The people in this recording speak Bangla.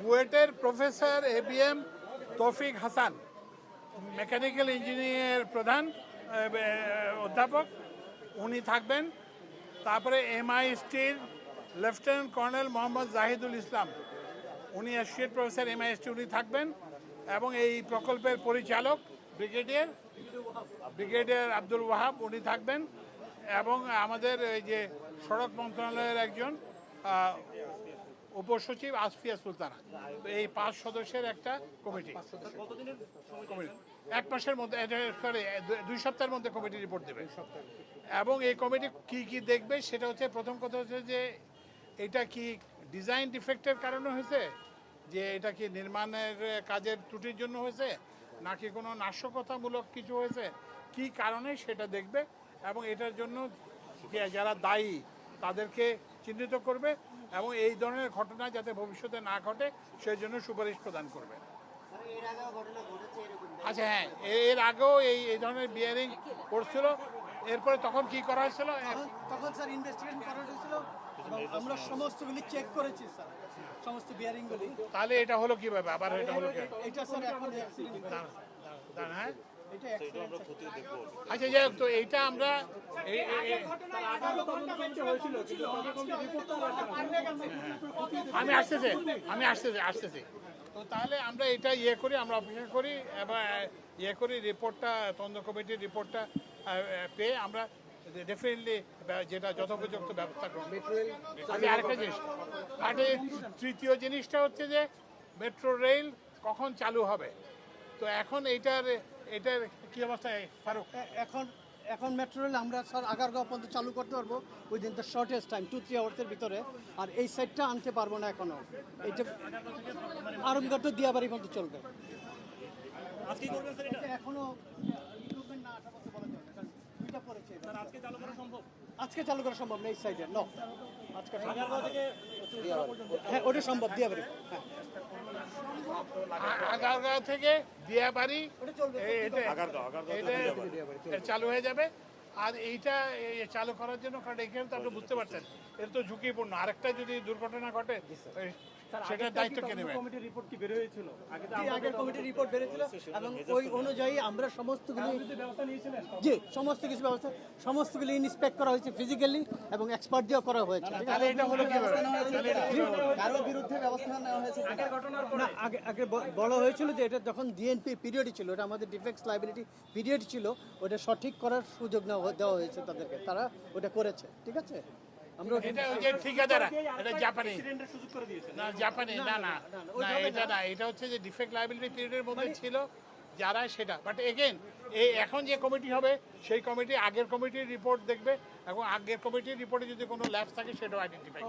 বুয়েটের প্রফেসর এ বি এম তৌফিক হাসান, মেকানিক্যাল ইঞ্জিনিয়ার প্রধান অধ্যাপক। উনি থাকবেন। তারপরে এমআইএসটির লেফটেন্যান্ট কর্নেল মোহাম্মদ জাহিদুল ইসলাম। উনি অ্যাসোসিয়েট প্রফেসর এমআইএসটি উনি থাকবেন এবং এই প্রকল্পের পরিচালক ব্রিগেডিয়ার ব্রিগেডিয়ার আব্দুল ওয়াহাব উনি থাকবেন এবং আমাদের এই যে সড়ক মন্ত্রণালয়ের একজন উপসচিব আসফিয়া সুলতানা। এই পাঁচ সদস্যের একটা কমিটি। কমিটি এক মাসের মধ্যে সরি দুই সপ্তাহের মধ্যে কমিটি রিপোর্ট দেবে। এবং এই কমিটি কি কি দেখবে সেটা হচ্ছে প্রথম কথা হচ্ছে যে এটা কি ডিজাইন ডিফেক্টের কারণে হয়েছে? যে এটা কি নির্মাণের কাজের ত্রুটির জন্য হয়েছে? নাকি কোনো নাশকতামূলক কিছু হয়েছে? কি কারণে সেটা দেখবে? এবং এটার জন্য যারা দায়ী তাদেরকে চিহ্নিত করবে এবং এই ধরনের ঘটনা যাতে ভবিষ্যতে না ঘটে, সেই জন্য সুপারিশ প্রদান করবে। আচ্ছা হ্যাঁ এর আগেও এই এই ধরনের বিয়ারিং করছিল। এরপরে তখন কি করা হয়েছিল? তখন- স্যার ইনভেস্টিগেশন করা হয়েছিল। আমরা সমস্তগুলি চেক করেছি স্যার। সমস্ত বিয়ারিংগুলি তাহলে এটা হলো কীভাবে? আবার এটা হলো এটা স্যার এখন হ্যাঁ? আচ্ছা যাই তো এইটা আমরা আমি আসতেছি আমি আসতেছি আসতেছি। তো তাহলে আমরা এটা ইয়ে করি আমরা অপেক্ষা করি এবার ইয়ে করি রিপোর্টটা তদন্ত কমিটির রিপোর্টটা পেয়ে আমরা ডেফিনেটলি যেটা যথোপযুক্ত ব্যবস্থা করব আমি আরেকটা জিনিস আর এই তৃতীয় জিনিসটা হচ্ছে যে মেট্রো রেল কখন চালু হবে? তো এখন এইটার এটার কি অবস্থায় ফারুক। এখন এখন মেট্রো রেল আমরা স্যার আগারগাঁও পর্যন্ত চালু করতে পারব within the shortest time two three আওয়ার্সের ভিতরে। আর এই সাইডটা আনতে পারব না এখনও এইটা আরমগড় তো দিয়াবাড়ি পর্যন্ত চলবে। আজকে করবেন স্যার এটা এটা এখনও improvement না আসা পর্যন্ত বলা যাবে না, কারণ দুইটা পড়েছে এটা। স্যার আজকে চালু করা সম্ভব? আজকে চালু করা না এই সাইডে ন আজকে হ্যাঁ ওটা সম্ভব দিয়াবাড়ি পারি আ- আগারগাঁও থেকে দিয়াবাড়ি এটা চালু হয়ে যাবে। আর এইটা চালু করার জন্য কারণ এখানে তো আপনি বুঝতে পারছেন এটা তো ঝুঁকিপূর্ণ। আরেকটা যদি দুর্ঘটনা ঘটে ওই সেটার দায়িত্ব কে নেবে? কমিটির রিপোর্ট কি বের হয়েছিল আগে কমিটির রিপোর্ট এবং ওই অনুযায়ী আমরা সমস্তগুলি জি সমস্ত কিছু ব্যবস্থা সমস্তগুলি ইন্সপেক্ট করা হয়েছে ফিজিক্যালি এবং এক্সপার্ট দিয়েও করা হয়েছে। তাহলে এটা হলো? কারও বিরুদ্ধে ব্যবস্থা নেওয়া হয়েছে আগের ঘটনার না আগে আগে বলা হয়েছিল যে এটা যখন ডিএনপি পিরিয়ড ছিল এটা আমাদের ডিফেক্স লাইবিলিটি পিরিয়ড ছিল ওটা সঠিক করার সুযোগ নেওয়া দেওয়া হয়েছে তাদেরকে। তারা ওটা করেছে ঠিক আছে? আমরা এটা ওই যে ঠিকাদারা এটা জাপানি অ্যাক্সিডেন্টের সুযোগ করে দিয়েছেন না জাপানি না না না এটা না। এটা হচ্ছে যে ডিফেক্ট লাইবিলিটি পিরিয়ডের মধ্যে ছিল যারা সেটা। বাট এগেন এই এখন যে কমিটি হবে সেই কমিটি আগের কমিটির রিপোর্ট দেখবে এবং আগের কমিটির রিপোর্টে যদি কোনো ল্যাবস থাকে সেটাও আইডেন্টিফাই